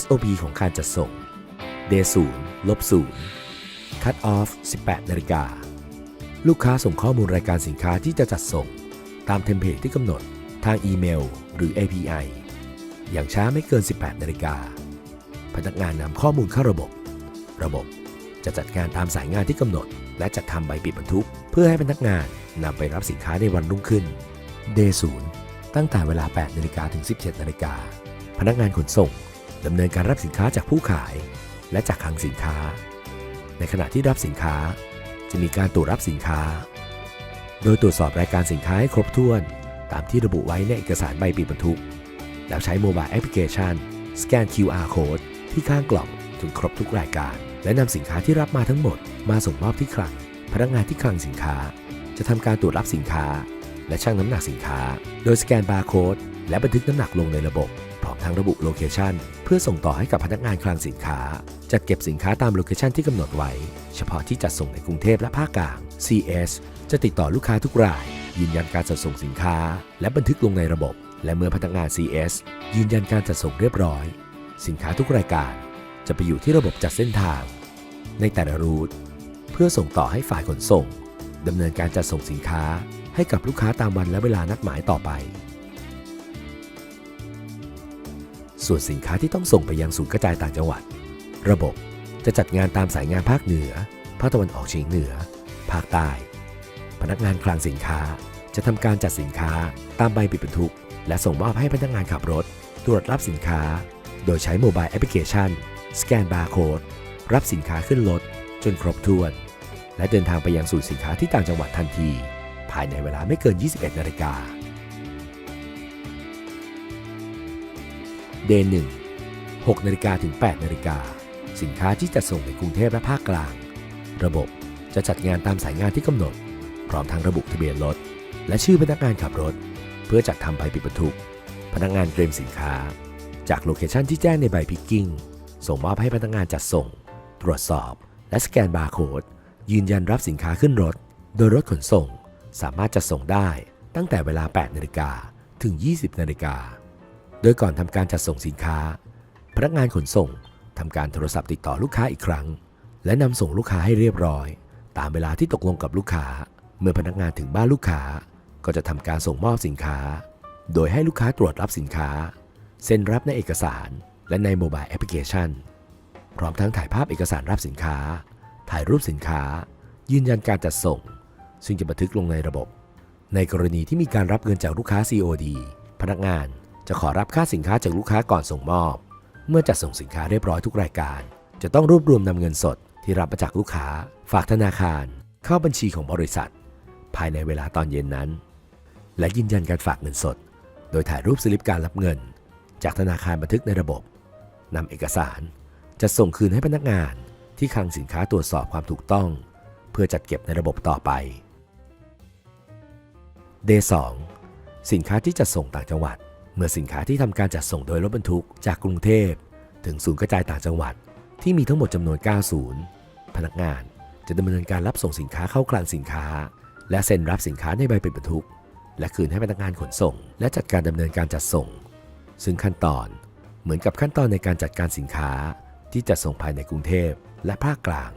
SOP ของการจัดส่ง Day 0ลบ0 Cut off 18นาฬิกาลูกค้าส่งข้อมูลรายการสินค้าที่จะจัดส่ง ตามเทมเพลตที่กำหนดทางอีเมล หรือ API อย่างช้าไม่เกิน 18นาฬิกาพนักงานนำข้อมูลเข้าระบบ ระบบจะจัดการตามสายงานที่กำหนด และจัดทำใบปิดบรรทุกเพื่อให้พนักงานนำไปรับสินค้าในวันรุ่งขึ้น Day 0ตั้งแต่เวลา 8นาฬิกาถึง 17นาฬิกาพนักงานขนส่ง ดำเนินการรับสินค้าจากผู้ขาย และจากคลังสินค้า ในขณะที่รับสินค้าจะมีการตรวจรับสินค้า โดยตรวจสอบรายการสินค้าให้ครบถ้วน ตามที่ระบุไว้ในเอกสารใบปิดบรรทุก แล้วใช้โมบายแอปพลิเคชันสแกน QR code ที่ข้างกล่องจนครบทุกรายการ และนำสินค้าที่รับมาทั้งหมด มาส่งมอบที่คลัง พนักงานที่คลังสินค้า จะทำการตรวจรับสินค้า และชั่งน้ำหนักสินค้า โดยสแกนบาร์โค้ดและบันทึกน้ำหนักลงในระบบ พร้อมทั้งระบุโลเคชัน พื่อส่งต่อให้กับพนักงานคลังสินค้า จัดเก็บสินค้าตามโลเคชันที่กำหนดไว้ เฉพาะที่จัดส่งในกรุงเทพและภาคกลาง CS จะติดต่อลูกค้าทุกราย ยืนยันการจัดส่งสินค้า และบันทึกลงในระบบ และเมื่อพนักงาน CS ยืนยันการจัดส่งเรียบร้อย สินค้าทุกรายการ จะไปอยู่ที่ระบบจัดเส้นทาง ในแต่ละรูทเพื่อส่งต่อให้ฝ่ายขนส่งดำเนินการจัดส่งสินค้าให้กับลูกค้าตามวันและเวลานัดหมายต่อไป ส่วนสินค้าที่ต้องส่งไปยังศูนย์กระจายต่างจังหวัด ระบบจะจัดงานตามสายงานภาคเหนือ ภาคตะวันออกเฉียงเหนือ ภาคใต้ พนักงานคลังสินค้าจะทำการจัดสินค้าตามใบปิดบรรทุก และส่งมอบให้พนักงานขับรถ ตรวจรับสินค้า โดยใช้โมบายแอปพลิเคชัน สแกนบาร์โค้ดรับสินค้าขึ้นรถจนครบถ้วน และเดินทางไปยังศูนย์สินค้าที่ต่างจังหวัดทันที ภายในเวลาไม่เกิน 21 นาฬิกา Day 1 6นาฬิกาถึง8นาฬิกาสินค้าที่จะส่งในกรุงเทพและภาคกลาง ระบบจะจัดงานตามสายงานที่กำหนด พร้อมทั้งระบุทะเบียนรถ และชื่อพนักงานขับรถ เพื่อจัดทำใบปิดบรรทุก พนักงานเตรียมสินค้า จากโลเคชันที่แจ้งในใบพิกกิ้งส่งมอบให้พนักงานจัดส่ง ตรวจสอบ และสแกนบาร์โค้ดยืนยันรับสินค้าขึ้นรถ โดยรถขนส่ง สามารถจัดส่งได้ตั้งแต่เวลา 8 นาฬิกาถึง 20 นาฬิกา โดยก่อนทำการจัดส่งสินค้า พนักงานขนส่งทำการโทรศัพท์ติดต่อลูกค้าอีกครั้ง และนำส่งลูกค้าให้เรียบร้อย ตามเวลาที่ตกลงกับลูกค้า เมื่อพนักงานถึงบ้านลูกค้า ก็จะทำการส่งมอบสินค้า โดยให้ลูกค้าตรวจรับสินค้า เซ็นรับในเอกสาร และในโมบายแอปพลิเคชัน พร้อมทั้งถ่ายภาพเอกสารรับสินค้า ถ่ายรูปสินค้า ยืนยันการจัดส่ง ซึ่งจะบันทึกลงในระบบ ในกรณีที่มีการรับเงินจากลูกค้า COD พนักงาน จะขอรับค่าสินค้าจากลูกค้าก่อนส่งมอบ เมื่อจัดส่งสินค้าเรียบร้อยทุกรายการ จะต้องรวบรวมนำเงินสดที่รับมาจากลูกค้า ฝากธนาคาร เข้าบัญชีของบริษัท ภายในเวลาตอนเย็นนั้น และยืนยันการฝากเงินสด โดยถ่ายรูปสลิปการรับเงิน จากธนาคารบันทึกในระบบนำเอกสารจะส่งคืนให้พนักงานที่คลังสินค้าตรวจสอบความถูกต้อง เพื่อจัดเก็บในระบบต่อไป D2 สินค้าที่จัดส่งต่างจังหวัด เมื่อสินค้าที่ทำการจัดส่งโดยรถบรรทุกจากกรุงเทพ ถึงศูนย์กระจายต่างจังหวัด ที่มีทั้งหมดจำนวน 9 ศูนย์ พนักงานจะดำเนินการรับส่งสินค้าเข้าคลังสินค้า และเซ็นรับสินค้าในใบเปิดบรรทุก และคืนให้พนักงานขนส่ง และจัดการดำเนินการจัดส่ง ซึ่งขั้นตอนเหมือนกับขั้นตอนในการจัดการสินค้าที่จัดส่งภายในกรุงเทพและภาคกลาง